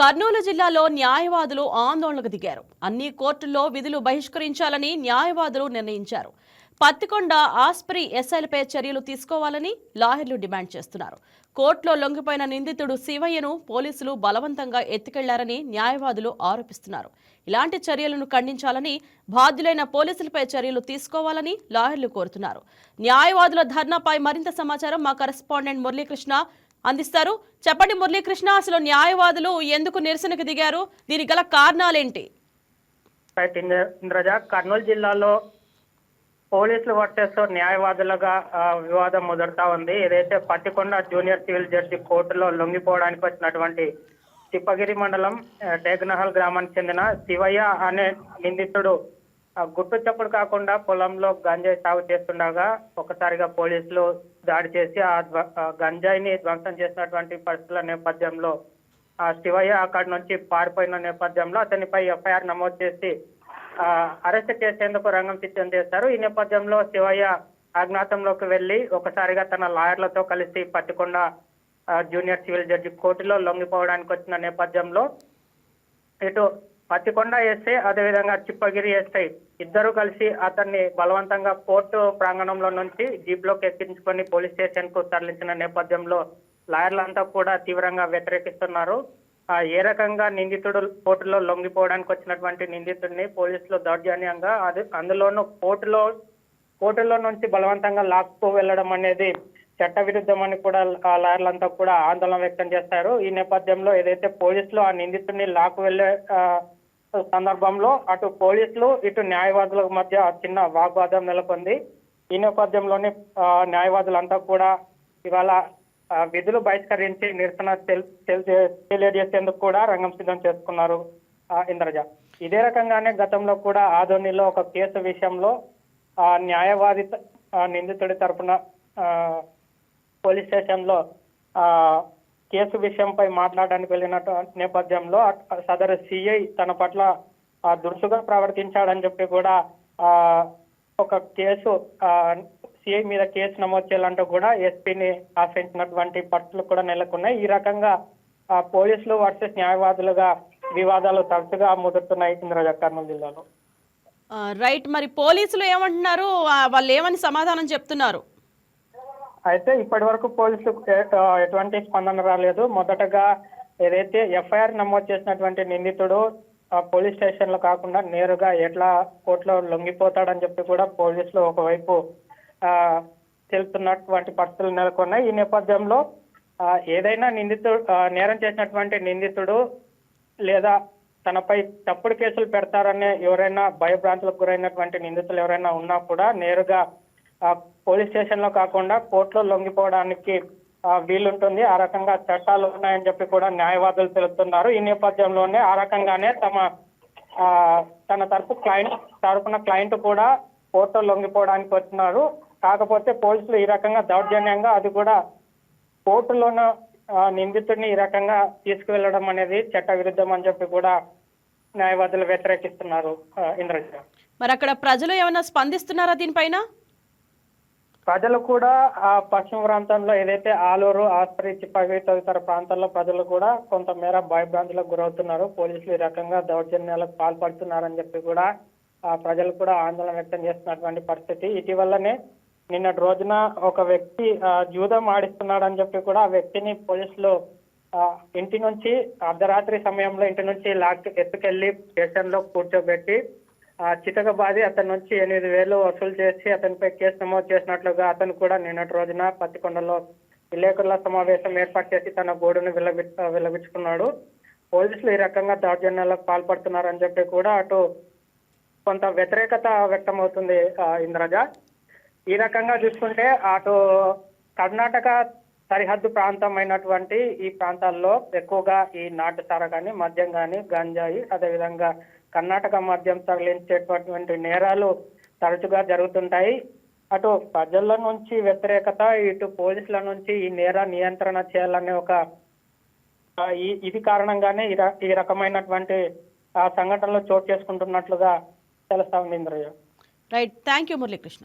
కర్నూలు జిల్లాలో న్యాయవాదులు ఆందోళనకు దిగారు. అన్ని కోర్టుల్లో విధులు బహిష్కరించాలని న్యాయవాదులు నిర్ణయించారు. పత్తికొండ ఆస్ప్రి ఎస్ఐలపై చర్యలు తీసుకోవాలని లాయర్లు డిమాండ్ చేస్తున్నారు. కోర్టులో లొంగిపోయిన నిందితుడు శివయ్యను పోలీసులు బలవంతంగా ఎత్తుకెళ్ళారని న్యాయవాదులు ఆరోపిస్తున్నారు. ఇలాంటి చర్యలను ఖండించాలని బాధ్యులైన పోలీసులపై చర్యలు తీసుకోవాలని లాయర్లు కోరుతున్నారు. న్యాయవాదుల ధర్నాపై మరింత సమాచారం మా కరెస్పాండెంట్ మురళీకృష్ణ. అందిస్తారు. చెప్పండి మురళీకృష్ణ అసలు న్యాయవాదులు ఎందుకు నిరసనకు దిగారు? దీనికి గల కారణాలేంటి? ఇంద్రజ కర్నూలు జిల్లాలో పోలీసులు వర్సెస్ న్యాయవాదులుగా వివాదం ముదురుతా ఉంది. ఏదైతే పత్తికొండ జూనియర్ సివిల్ జడ్జి కోర్టులో లొంగిపోవడానికి వచ్చినటువంటి తిప్పగిరి మండలం ఆ, డేగనహల్ గ్రామానికి చెందిన శివయ్య అనే నిందితుడు గుట్టు చప్పుడు కాకుండా పొలంలో గంజాయి సాగు చేస్తుండగా ఒకసారిగా పోలీసులు దాడి చేసి ఆ గంజాయిని ధ్వంసం చేసినటువంటి పరిస్థితుల నేపథ్యంలో ఆ శివయ్య అక్కడి నుంచి పారిపోయిన నేపథ్యంలో అతనిపై ఎఫ్ఐఆర్ నమోదు చేసి అరెస్ట్ చేసేందుకు రంగం సిద్ధం చేశారు. ఈ నేపథ్యంలో శివయ్య అజ్ఞాతంలోకి వెళ్ళి ఒకసారిగా తన లాయర్లతో కలిసి పత్తికొండ జూనియర్ సివిల్ జడ్జి కోర్టులో లొంగిపోవడానికి వచ్చిన నేపథ్యంలో ఇటు పత్తికొండ ఎస్ఐ అదేవిధంగా చిప్పగిరి ఎస్ఐ ఇద్దరు కలిసి అతన్ని బలవంతంగా కోర్టు ప్రాంగణంలో నుంచి జీప్లోకి ఎక్కించుకొని పోలీస్ స్టేషన్కు తరలించిన నేపథ్యంలో లాయర్లంతా కూడా తీవ్రంగా వ్యతిరేకిస్తున్నారు. ఏ రకంగా నిందితుడు కోర్టులో లొంగిపోవడానికి వచ్చినటువంటి నిందితుడిని పోలీసులు దౌర్జన్యంగా అది అందులోనూ కోర్టులో కోర్టులో నుంచి బలవంతంగా లాక్కు వెళ్ళడం అనేది చట్ట విరుద్ధమని కూడా ఆ లాయర్లంతా కూడా ఆందోళన వ్యక్తం చేస్తారు. ఈ నేపథ్యంలో ఏదైతే పోలీసులు ఆ నిందితుడిని లాక్కు వెళ్ళే ఆ, సందర్భంలో అటు పోలీసులు ఇటు న్యాయవాదుల మధ్య చిన్న వాగ్వాదం నెలకొంది. ఈ నేపథ్యంలోనే న్యాయవాదులంతా కూడా ఇవాళ విధులు బహిష్కరించి నిరసన తెలియజేసేందుకు కూడా రంగం సిద్ధం చేసుకున్నారు ఆ, ఇంద్రజ. ఇదే రకంగానే గతంలో కూడా ఆదోనిలో ఒక కేసు విషయంలో ఆ న్యాయవాది నిందితుడి తరపున పోలీస్ స్టేషన్లో ఆ కేసు విషయంపై మాట్లాడడానికి వెళ్ళిన నేపథ్యంలో సదరు సిఐ తన పట్ల దురుసుగా ప్రవర్తించాడని చెప్పి కూడా ఆ ఒక కేసు సిఐ మీద కేసు నమోదు చేయాలంటూ కూడా ఎస్పీని ఆశ్రయించినటువంటి పట్లు కూడా నెలకొన్నాయి. ఈ రకంగా ఆ, పోలీసులు వర్సెస్ న్యాయవాదులుగా వివాదాలు తరచుగా ముదురుతున్నాయి ఇంద్రజ కర్నూలు జిల్లాలో. రైట్. మరి పోలీసులు ఏమంటున్నారు? వాళ్ళు ఏమని సమాధానం చెప్తున్నారు? అయితే ఇప్పటి వరకు పోలీసులు ఎటువంటి స్పందన రాలేదు. మొదటగా ఏదైతే ఎఫ్ఐఆర్ నమోదు చేసినటువంటి నిందితుడు పోలీస్ స్టేషన్లో కాకుండా నేరుగా ఎట్లా కోర్టులో లొంగిపోతాడని చెప్పి కూడా పోలీసులు ఒకవైపు ఆ, తెలుపుతున్నటువంటి పరిస్థితులు నెలకొన్నాయి. ఈ నేపథ్యంలో ఏదైనా నిందితుడు నేరం చేసినటువంటి నిందితుడు లేదా తనపై తప్పుడు కేసులు పెడతారనే ఎవరైనా భయభ్రాంతులకు గురైనటువంటి నిందితులు ఎవరైనా ఉన్నా కూడా నేరుగా పోలీస్ స్టేషన్లో కాకుండా కోర్టులో లొంగిపోవడానికి వీలుంటుంది. ఆ రకంగా చట్టాలు ఉన్నాయని చెప్పి కూడా న్యాయవాదులు తెలుపుతున్నారు. ఈ నేపథ్యంలోనే ఆ రకంగానే తమ తన తరపు క్లయింట్ తరపున క్లయింట్ కూడా కోర్టులో లొంగిపోవడానికి వచ్చినారు కాకపోతే పోలీసులు ఈ రకంగా దౌర్జన్యంగా అది కూడా కోర్టులోన నిందితుడిని ఈ రకంగా తీసుకువెళ్ళడం అనేది చట్ట విరుద్ధం అని చెప్పి కూడా న్యాయవాదులు వ్యతిరేకిస్తున్నారు ఇంద్రజ మరి అక్కడ ప్రజలు ఏమైనా స్పందిస్తున్నారా దీనిపైన? ప్రజలు కూడా ఆ పశ్చిమ ప్రాంతంలో ఏదైతే ఆలూరు ఆస్పరి చిప్పగి తదితర ప్రాంతాల్లో ప్రజలు కూడా కొంతమేర భయభ్రాంతులకు గురవుతున్నారు. పోలీసులు ఈ రకంగా దౌర్జన్యాలకు పాల్పడుతున్నారని చెప్పి కూడా ఆ ప్రజలు కూడా ఆందోళన వ్యక్తం చేస్తున్నటువంటి పరిస్థితి. ఇటీవలనే నిన్నటి రోజున ఒక వ్యక్తి జూదం ఆడిస్తున్నాడని చెప్పి కూడా ఆ వ్యక్తిని పోలీసులు ఇంటి నుంచి అర్ధరాత్రి సమయంలో ఇంటి నుంచి లాక్ ఎత్తుకెళ్ళి స్టేషన్లో కూర్చోబెట్టి ఆ చితకబాది అతని నుంచి ఎనిమిది వేలు వసూలు చేసి అతనిపై కేసు నమోదు చేసినట్లుగా అతను కూడా నిన్నటి రోజున పత్తికొండలో విలేకరుల సమావేశం ఏర్పాటు చేసి తన గోడును విలవి విలవించుకున్నాడు పోలీసులు ఈ రకంగా దౌర్జన్యాలకు పాల్పడుతున్నారని చెప్పి కూడా అటు కొంత వ్యతిరేకత వ్యక్తమవుతుంది ఇంద్రజ. ఈ రకంగా చూసుకుంటే అటు కర్ణాటక సరిహద్దు ప్రాంతం అయినటువంటి ఈ ప్రాంతాల్లో ఎక్కువగా ఈ నాటుసార కానీ మద్యం కానీ గంజాయి అదేవిధంగా కర్ణాటక మద్యం తరలించేటటువంటి నేరాలు తరచుగా జరుగుతుంటాయి. అటు ప్రజల నుంచి వ్యతిరేకత ఇటు పోలీసుల నుంచి ఈ నేర నియంత్రణ చేయాలనే ఒక ఇది కారణంగానే ఈ ఈ రకమైనటువంటి ఆ, సంఘటనలు చోటు చేసుకుంటున్నట్లుగా తెలుస్తా ఉంది Indrayya. Right thank you Muralikrishna